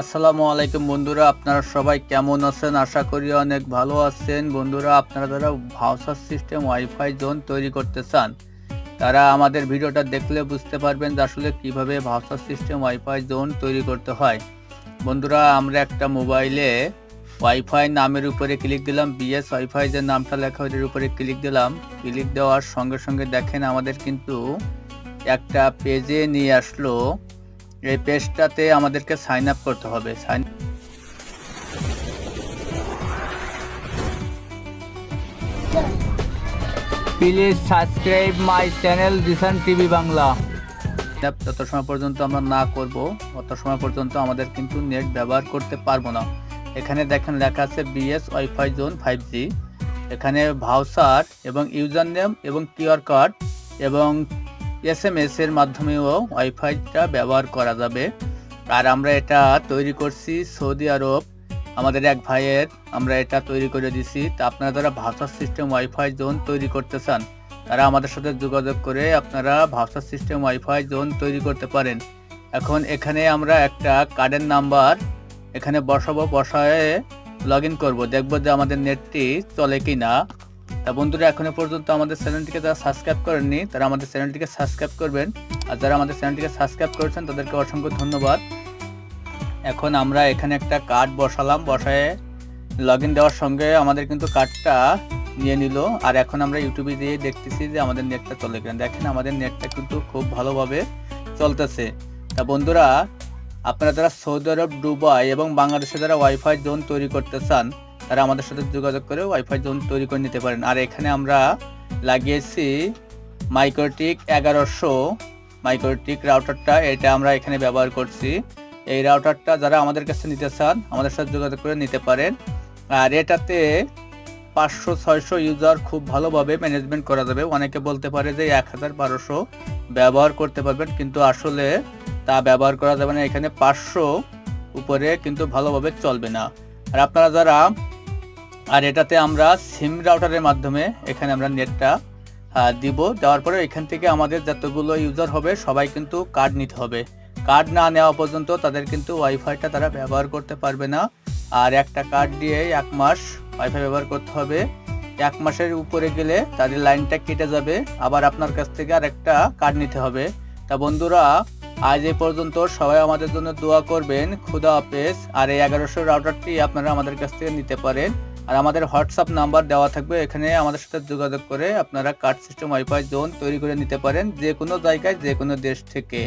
আসসালামু আলাইকুম বন্ধুরা, আপনারা সবাই কেমন আছেন? আশা করি অনেক ভালো আছেন। বন্ধুরা, আপনারা যারা ভাউসার সিস্টেম, ওয়াইফাই জোন তৈরি করতে চান, তারা আমাদের ভিডিওটা দেখলে বুঝতে পারবেন যে আসলে কীভাবে ভাউসার সিস্টেম, ওয়াইফাই জোন তৈরি করতে হয়। বন্ধুরা, আমরা একটা মোবাইলে ওয়াইফাই নামের উপরে ক্লিক দিলাম, বিএস ওয়াইফাই যে নামটা লেখা ওইটার উপরে ক্লিক দিলাম। ক্লিক দেওয়ার সঙ্গে সঙ্গে দেখেন আমাদের কিন্তু একটা পেজে নিয়ে আসলো এই পেজটাতে আমাদেরকে সাইন আপ করতে হবে। Sign please subscribe my channel Dishan TV Bangla যত সময় পর্যন্ত আমরা না করব তত সময় পর্যন্ত আমাদের কিন্তু নেট ব্যবহার করতে পারব না। এখানে দেখেন লেখা আছে BS wifi zone five G এখানে ভাউসার এবং ইউজার নেম এবং কিউআর কার্ড এবং এস এম এস এর মাধ্যমেও ওয়াইফাইটা ব্যবহার করা যাবে। আর আমরা এটা তৈরি করছি সৌদি আরব। আমাদের এক ভাইয়ের আমরা এটা তৈরি করে দিছি। তা আপনারা যারা ভাষার সিস্টেম ওয়াইফাই জোন তৈরি করতে চান, তারা আমাদের সাথে যোগাযোগ করে আপনারা ভাষার সিস্টেম ওয়াইফাই জোন তৈরি করতে পারেন। এখন এখানে আমরা একটা কার্ডের নাম্বার এখানে বসাবো, বসায় লগ ইন করব। দেখব যে আমাদের নেটটি চলে কি না তা বন্ধুরা, এখনও পর্যন্ত আমাদের চ্যানেলটিকে যারা সাবস্ক্রাইব করেননি, তারা আমাদের চ্যানেলটিকে সাবস্ক্রাইব করবেন। আর যারা আমাদের চ্যানেলটিকে সাবস্ক্রাইব করেছেন, তাদেরকে অসংখ্য ধন্যবাদ। এখন আমরা এখানে একটা কার্ড বসালাম। বসায় লগ ইন দেওয়ার সঙ্গে আমাদের কিন্তু কার্ডটা নিয়ে নিল। আর এখন আমরা ইউটিউবে দিয়ে দেখতেছি যে আমাদের নেটটা চলে কিনা। দেখেন, আমাদের নেটটা কিন্তু খুব ভালোভাবে চলতেছে। তা বন্ধুরা আপনারা যারা সৌদি আরব, দুবাই এবং বাংলাদেশে যারা ওয়াইফাই জোন তৈরি করতে চান, তারা আমাদের সাথে যোগাযোগ করে ওয়াইফাই জোন তৈরি করে নিতে পারেন। আর এখানে আমরা লাগিয়েছি মাইক্রোটিক এগারোশো। মাইক্রোটিক রাউটারটা এটা আমরা এখানে ব্যবহার করছি। এই রাউটারটা যারা আমাদের কাছে নিতে চান, আমাদের সাথে যোগাযোগ করে নিতে পারেন। আর এটাতে পাঁচশো, ছয়শো ইউজার খুব ভালোভাবে ম্যানেজমেন্ট করা যাবে। অনেকে বলতে পারে যে এক হাজার বারোশো ব্যবহার করতে পারবেন, কিন্তু আসলে তা ব্যবহার করা যাবে না, এখানে পাঁচশো উপরে কিন্তু ভালোভাবে চলবে না। আর আপনারা যারা, আর এটাতে আমরা সিম রাউটারের মাধ্যমে এখানে আমরা নেটটা দিব। দেওয়ার পরে এখান থেকে আমাদের যতগুলো ইউজার হবে, সবাই কিন্তু কার্ড নিতে হবে। কার্ড না নেওয়া পর্যন্ত তাদের কিন্তু ওয়াইফাইটা তারা ব্যবহার করতে পারবে না। আর একটা কার্ড দিয়ে এক মাস ওয়াইফাই ব্যবহার করতে হবে। এক মাসের উপরে গেলে তাদের লাইনটা কেটে যাবে। আবার আপনার কাছ থেকে আর একটা কার্ড নিতে হবে। তা বন্ধুরা আজ এ পর্যন্ত সবাই আমাদের জন্য দোয়া করবেন। খুদা হাফেজ। আর এই এগারোশো রাউটারটি আপনারা আমাদের কাছ থেকে নিতে পারেন। আর আমাদের হোয়াটসঅ্যাপ নাম্বার দেওয়া থাকবে। এখানে আমাদের সাথে যোগাযোগ করে আপনারা কার্ড সিস্টেম ওয়াইফাই জোন তৈরি করে নিতে পারেন যে কোনো জায়গায় যে কোনো দেশ থেকে।